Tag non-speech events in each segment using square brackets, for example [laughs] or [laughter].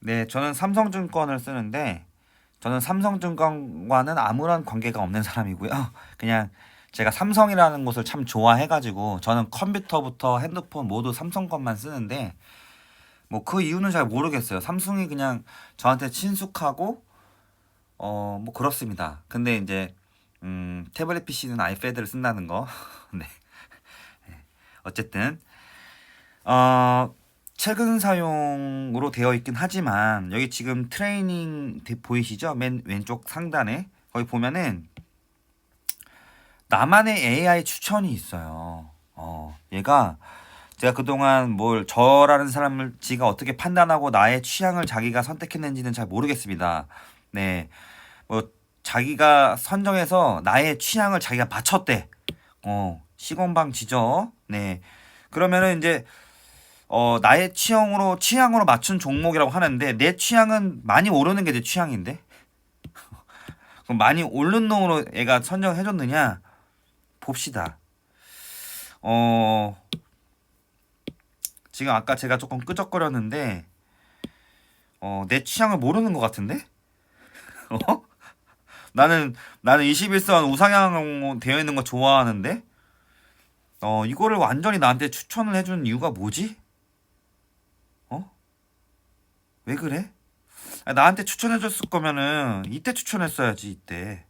네, 저는 삼성증권을 쓰는데 저는 삼성증권과는 아무런 관계가 없는 사람이고요. [laughs] 그냥 제가 삼성이라는 곳을 참 좋아해가지고 저는 컴퓨터부터 핸드폰 모두 삼성 것만 쓰는데 뭐 그 이유는 잘 모르겠어요. 삼성이 그냥 저한테 친숙하고 어 뭐 그렇습니다. 근데 이제 음 태블릿 PC는 아이패드를 쓴다는 거. [laughs] 네. 네. 어쨌든 어 최근 사용으로 되어 있긴 하지만 여기 지금 트레이닝 데- 보이시죠? 맨 왼쪽 상단에 거기 보면은 나만의 AI 추천이 있어요. 어, 얘가 제가 그동안 뭘 저라는 사람을 지가 어떻게 판단하고 나의 취향을 자기가 선택했는지는 잘 모르겠습니다. 네. 뭐 자기가 선정해서 나의 취향을 자기가 맞췄대. 어, 시공방 지죠. 네. 그러면은 이제 어, 나의 취향으로 취향으로 맞춘 종목이라고 하는데 내 취향은 많이 오르는 게 내 취향인데. [laughs] 그럼 많이 오른 놈으로 얘가 선정해 줬느냐? 봅시다. 어 지금 아까 제가 조금 끄적거렸는데 어 내 취향을 모르는 것 같은데? [laughs] 어? 나는 나는 21선 우상향 되어 있는 거 좋아하는데 어 이거를 완전히 나한테 추천을 해주는 이유가 뭐지? 어? 왜 그래? 아, 나한테 추천해줬을 거면은 이때 추천했어야지 이때.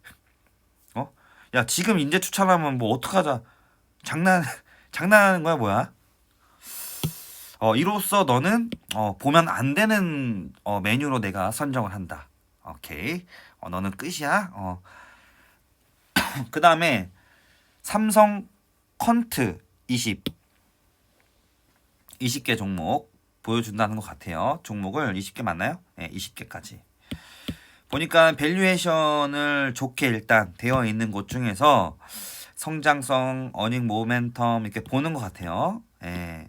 어? 야 지금 인제 추천하면 뭐 어떡하자? 장난 [laughs] 장난하는 거야 뭐야? 어 이로써 너는 어 보면 안 되는 어 메뉴로 내가 선정을 한다. 오케이. 어 너는 끝이야. 어. [clears throat] 그 다음에 삼성 컨트 20 20개 종목 보여준다는 것 같아요. 종목을 20개 맞나요? 네, 20개까지. 보니까 밸류에이션을 좋게 일단 되어 있는 곳 중에서 성장성, 어닝 모멘텀 이렇게 보는 것 같아요. 예.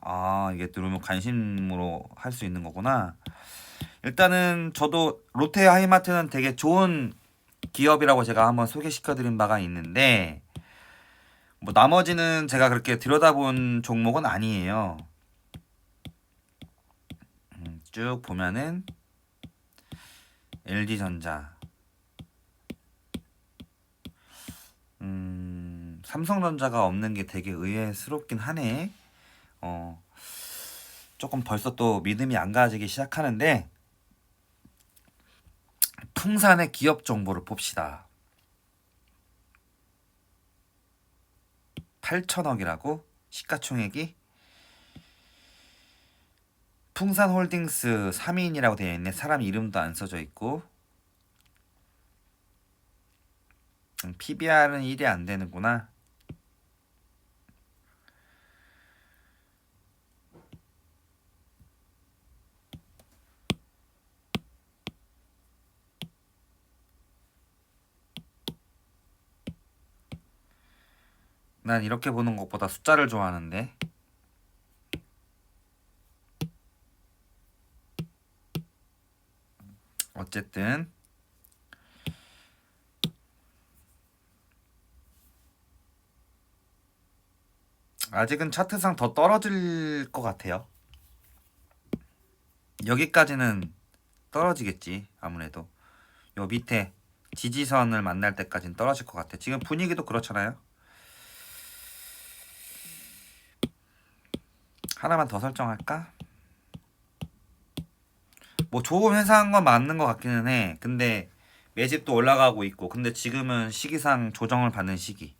아, 이게 누르면 관심으로 할 수 있는 거구나. 일단은 저도 롯데 하이마트는 되게 좋은 기업이라고 제가 한번 소개시켜 드린 바가 있는데 뭐 나머지는 제가 그렇게 들여다본 종목은 아니에요. 음, 쭉 보면은 LG전자, 음, 삼성전자가 없는 게 되게 의외스럽긴 하네. 어, 조금 벌써 또 믿음이 안 가지기 시작하는데 풍산의 기업 정보를 봅시다. 8천억이라고 시가총액이 풍산 홀딩스 3인이라고 되어 있네. 사람 이름도 안 써져 있고 음, PBR은 1이 안 되는구나. 난 이렇게 보는 것보다 숫자를 좋아하는데. 어쨌든 아직은 차트상 더 떨어질 것 같아요. 여기까지는 떨어지겠지 아무래도 요 밑에 지지선을 만날 때까지는 떨어질 것 같아. 지금 분위기도 그렇잖아요. 하나만 더 설정할까? 뭐 좋은 회사인 건 맞는 것 같기는 해. 근데 매집도 올라가고 있고. 근데 지금은 시기상 조정을 받는 시기.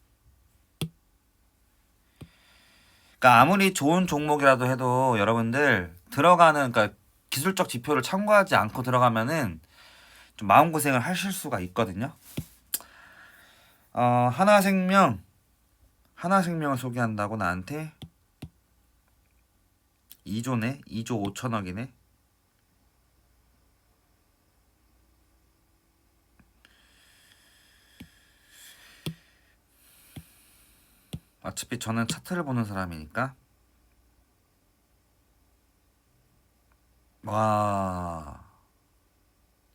그러니까 아무리 좋은 종목이라도 해도 여러분들 들어가는 그러니까 기술적 지표를 참고하지 않고 들어가면은 좀 마음 고생을 하실 수가 있거든요. 어, 하나생명 하나생명을 소개한다고 나한테 2조네? 2조 5천억이네? 어차피 저는 차트를 보는 사람이니까 와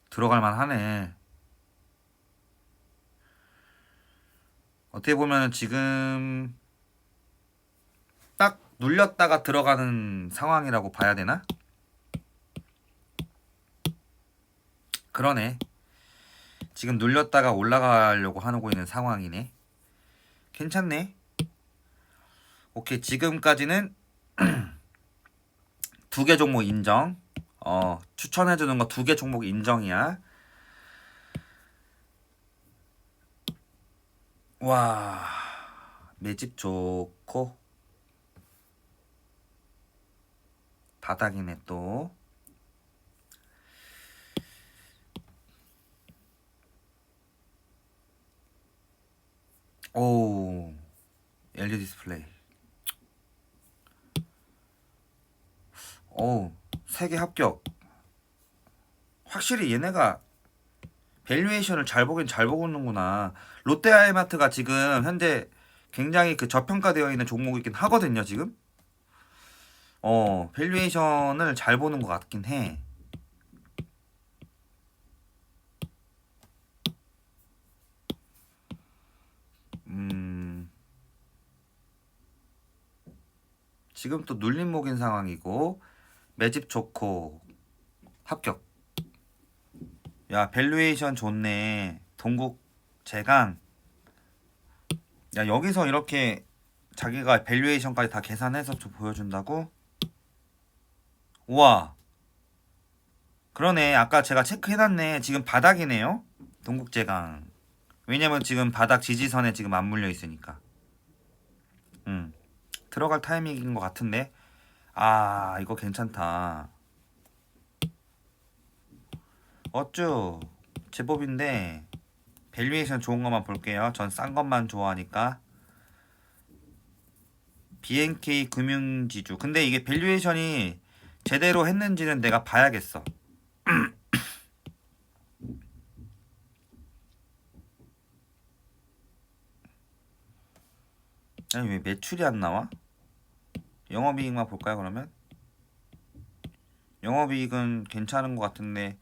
들어갈 만 하네 어떻게 보면은 지금 딱 눌렸다가 들어가는 상황이라고 봐야 되나? 그러네. 지금 눌렸다가 올라가려고 하고 있는 상황이네. 괜찮네. 오케이 지금까지는 [clears throat] 두 개 종목 인정. 어 추천해주는 거 두 개 종목 인정이야. 와 매집 좋고 바닥이네 또. 오 LED 디스플레이. 오 세개 합격. 확실히 얘네가 밸류에이션을 잘 보긴 잘 보는구나. 롯데아이마트가 지금 현재 굉장히 그 저평가되어 있는 종목이긴 하거든요, 지금. 어, 밸류에이션을 잘 보는 것 같긴 해. 음, 지금 또 눌림 목인 상황이고, 매집 좋고, 합격. 야, 밸류에이션 좋네. 동국 제강. 야, 여기서 이렇게 자기가 밸류에이션까지 다 계산해서 좀 보여준다고? 우와. 그러네. 아까 제가 체크해놨네. 지금 바닥이네요. 동국 제강. 왜냐면 지금 바닥 지지선에 지금 안 물려 있으니까. 음. 들어갈 타이밍인 것 같은데. 아, 이거 괜찮다. 어쭈 제법인데 밸류에이션 좋은 것만 볼게요. 전 싼 것만 좋아하니까. BNK 금융지주. 근데 이게 밸류에이션이 제대로 했는지는 내가 봐야겠어. [clears throat] 아니 왜 매출이 안 나와? 영업이익만 볼까요 그러면? 영업이익은 괜찮은 것 같은데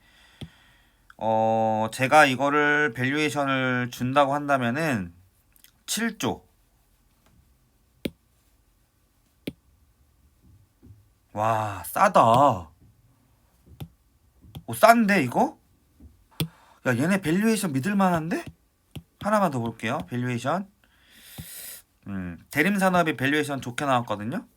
어, 제가 이거를 밸류에이션을 준다고 한다면은 7조. 와, 싸다. 오, 싼데 이거? 야, 얘네 밸류에이션 믿을 만한데? 하나만 더 볼게요. 밸류에이션. 음, 대림산업이 밸류에이션 좋게 나왔거든요.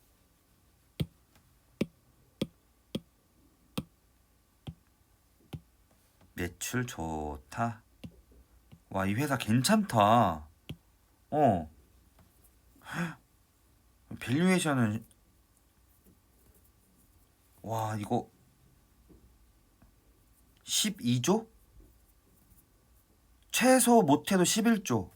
매출 좋다. 와, 이 회사 괜찮다. 어. 헉, 밸류에이션은 와, 이거 12조? 최소 못해도 11조.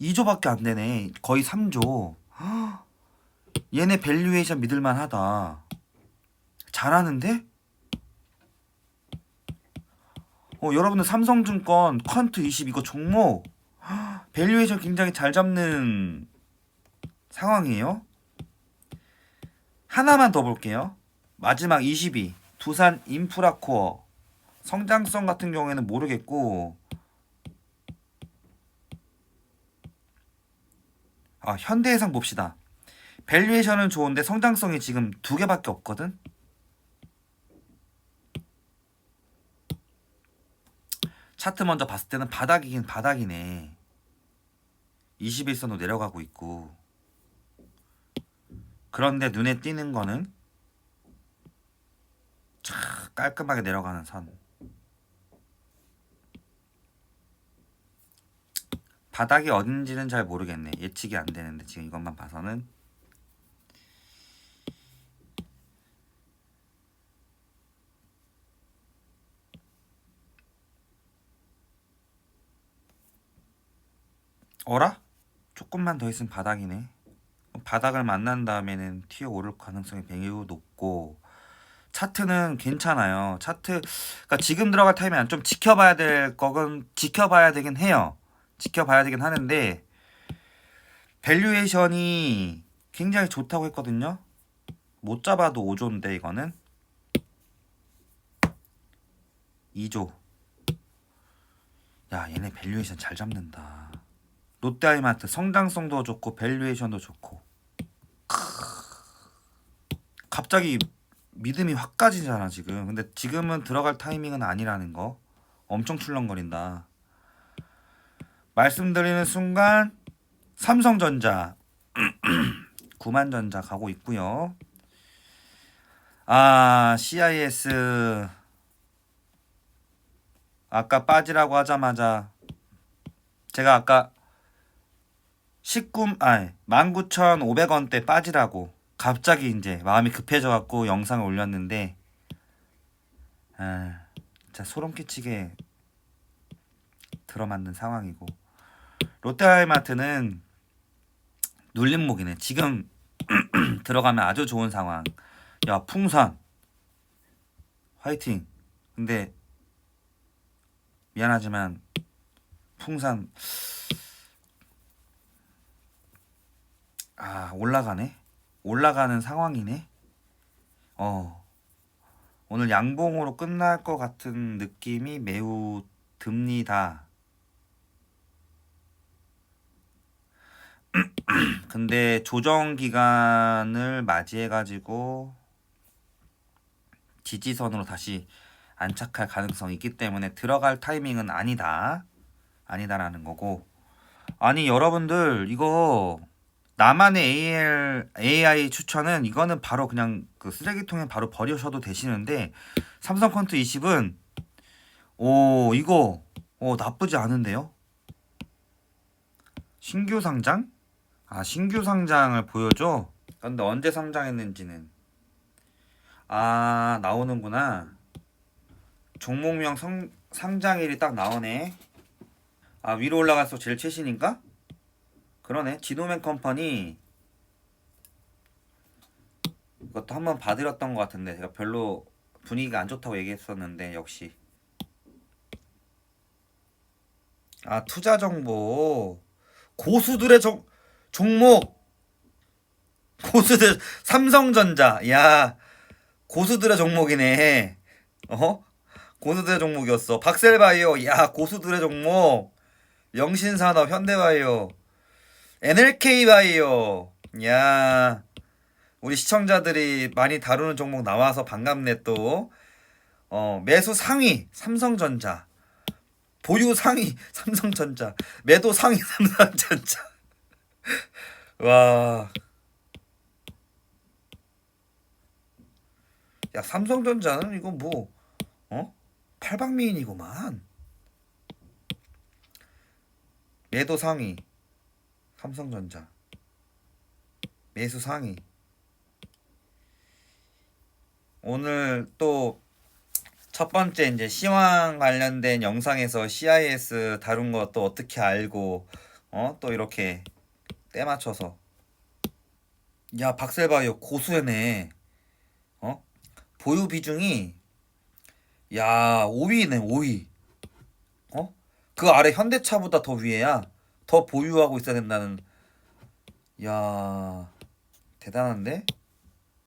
2조밖에 안 되네. 거의 3조. 헉, [gasps] 얘네 밸류에이션 믿을만 하다. 잘하는데? 어, 여러분들 삼성증권 퀀트 20 이거 종목 헉, 밸류에이션 굉장히 잘 잡는 상황이에요. 하나만 더 볼게요. 마지막 22 두산 인프라코어 성장성 같은 경우에는 모르겠고 아 현대해상 봅시다. 밸류에이션은 좋은데 성장성이 지금 두 개밖에 없거든. 차트 먼저 봤을 때는 바닥이긴 바닥이네. 21선으로 내려가고 있고. 그런데 눈에 띄는 거는 촤 깔끔하게 내려가는 선. 바닥이 어딘지는 잘 모르겠네. 예측이 안 되는데 지금 이것만 봐서는 어라? 조금만 더 있으면 바닥이네. 바닥을 만난 다음에는 튀어 오를 가능성이 매우 높고 차트는 괜찮아요. 차트 그러니까 지금 들어갈 타이밍은 좀 지켜봐야 될 거건 지켜봐야 되긴 해요. 지켜봐야 되긴 하는데 밸류에이션이 굉장히 좋다고 했거든요. 못 잡아도 5조인데 이거는 2조. 야 얘네 밸류에이션 잘 잡는다. 롯데아이마트 성장성도 좋고 밸류에이션도 좋고 갑자기 믿음이 확 가지잖아 지금. 근데 지금은 들어갈 타이밍은 아니라는 거. 엄청 출렁거린다. 말씀드리는 순간 삼성전자 [clears throat] 9만전자 가고 있고요. 아 CIS 아까 빠지라고 하자마자 제가 아까 19 아니 19,500원대 빠지라고 갑자기 이제 마음이 급해져 갖고 영상을 올렸는데 아 진짜 소름 끼치게 들어맞는 상황이고. 롯데하이마트는 눌림목이네. 지금 [clears throat] 들어가면 아주 좋은 상황. 야 풍선. 화이팅. 근데 미안하지만 풍산 아 올라가네 올라가는 상황이네 어 오늘 양봉으로 끝날 것 같은 느낌이 매우 듭니다 [clears throat] 근데 조정 기간을 맞이해 가지고 지지선으로 다시 안착할 가능성이 있기 때문에 들어갈 타이밍은 아니다. 아니다라는 거고. 아니 여러분들 이거 나만의 AL, AI 추천은 이거는 바로 그냥 그 쓰레기통에 바로 버리셔도 되시는데 삼성 컨트 20은 오 이거 오 나쁘지 않은데요? 신규 상장? 아 신규 상장을 보여줘? 근데 언제 상장했는지는 아 나오는구나 종목명 성, 상장일이 딱 나오네 아 위로 올라가서 제일 최신인가? 그러네. 지노맨 컴퍼니. 이것도 한번 봐드렸던 것 같은데. 제가 별로 분위기가 안 좋다고 얘기했었는데 역시. 아 투자 정보. 고수들의 종, 종목. 고수들 삼성전자. 야 고수들의 종목이네. 어 고수들의 종목이었어. 박셀바이오. 야 고수들의 종목. 영신산업 현대바이오 NLK바이오 야 우리 시청자들이 많이 다루는 종목 나와서 반갑네 또 어, 매수 상위 삼성전자 보유 상위 [laughs] 삼성전자 매도 상위 [laughs] 삼성전자 와. 야, 삼성전자는 이거 뭐, 어? 팔방미인이구만. 매도 상위. 삼성전자. 매수 상위. 오늘 또 첫 번째 이제 시황 관련된 영상에서 CIS 다룬 것도 어떻게 알고 어? 또 이렇게 때 맞춰서 야 박셀바이오 고수해네 어 보유 비중이 야 5위네 5위 어 그 아래 현대차보다 더 위에야 더 보유하고 있어야 된다는 야 대단한데